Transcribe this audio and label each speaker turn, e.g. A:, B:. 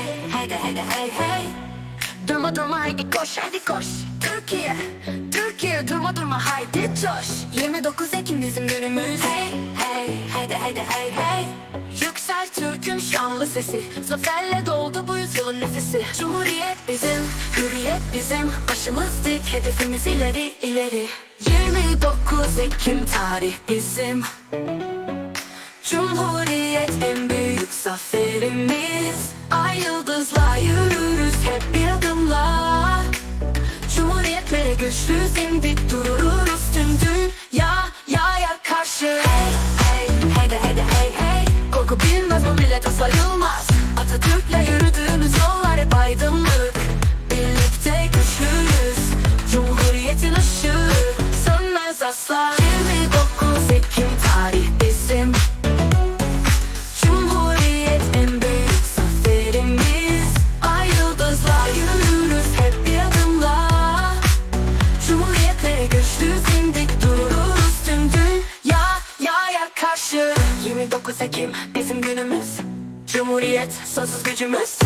A: hey Haydi hey hey Durma durma haydi koş haydi koş. Türkiye Türkiye durma durma haydi coş. 29 Ekim bizim günümüz. Hey hey haydi haydi hey hey. Yüksel Türk'ün şanlı sesi. Zaferle doldu bu yüzyılın nefesi. Cumhuriyet bizim, hürriyet bizim. Başımız dik, hedefimiz ileri ileri. 29 Ekim tarih bizim. Cumhuriyet en büyük zaferimiz Güçlüyüz dimdik dururuz tüm dünyaya 29 Ekim bizim günümüz. Cumhuriyet sonsuz gücümüz